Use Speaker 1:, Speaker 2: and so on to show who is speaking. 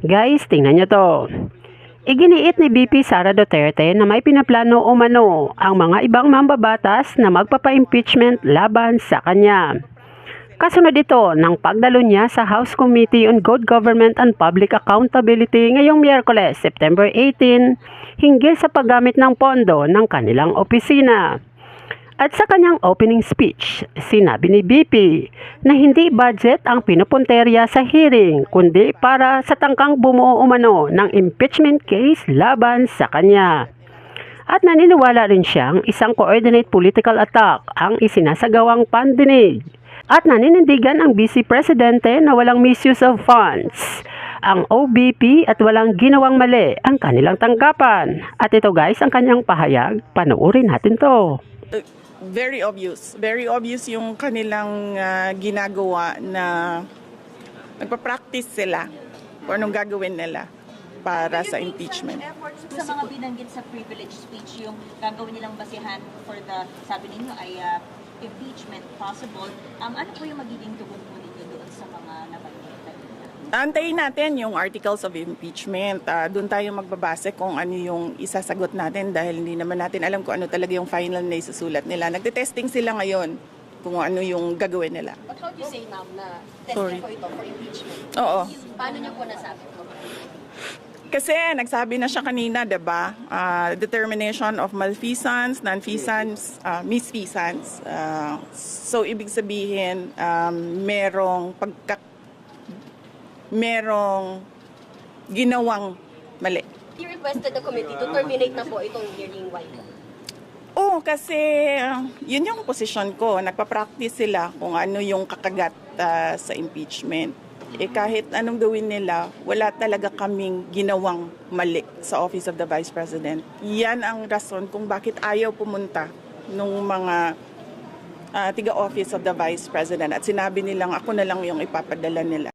Speaker 1: Guys, tingnan nyo to. Iginiit ni BP Sara Duterte na may pinaplano umano ang mga ibang mambabatas na magpapa-impeachment laban sa kanya. Kasunod ito ng pagdalo niya sa House Committee on Good Government and Public Accountability ngayong Miyerkules, September 18, hinggil sa paggamit ng pondo ng kanilang opisina. At sa kanyang opening speech, sinabi ni BP na hindi budget ang pinupunterya sa hearing kundi para sa tangkang bumuo umano ng impeachment case laban sa kanya. At naniniwala rin siyang isang coordinate political attack ang isinasagawang pandinig. At naninindigan ang Vice Presidente na walang misuse of funds ang OBP at walang ginawang mali ang kanilang tanggapan. At ito guys, ang kanyang pahayag, panoorin natin to.
Speaker 2: Very obvious. Very obvious yung kanilang ah, ginagawa na nagpa-practice sila kung anong gagawin nila para sa impeachment.
Speaker 3: sa mga binanggit sa privilege speech, yung gagawin nilang basihan for the, sabi ninyo ay uh, impeachment possible. Um, ano po yung magiging tugon po ninyo doon sa mga nabanggit?
Speaker 2: Antayin natin yung articles of impeachment. Ah, Doon tayo magbabase kung ano yung isasagot natin dahil hindi naman natin alam kung ano talaga yung final na isusulat nila. Nagte-testing sila ngayon kung ano yung gagawin nila.
Speaker 4: But how do you say, ma'am, na test
Speaker 2: Sorry.
Speaker 4: po ito for impeachment?
Speaker 2: Oo.
Speaker 4: Paano niyo po nasabi po?
Speaker 2: Kasi nagsabi na siya kanina, 'di ba? Ah, determination of malfeasance, nonfeasance, uh, misfeasance. Ah, so ibig sabihin, um, merong pagka merong ginawang mali.
Speaker 4: You requested the committee to terminate na po itong hearing. Why po?
Speaker 2: Oo, kasi ah, yun yung posisyon ko. Nagpa-practice sila kung ano yung kakagat ah, sa impeachment. Eh kahit anong gawin nila, wala talaga kaming ginawang mali sa Office of the Vice President. Yan ang rason kung bakit ayaw pumunta nung mga ah, tiga-office of the Vice President at sinabi nilang ako na lang yung ipapadala nila.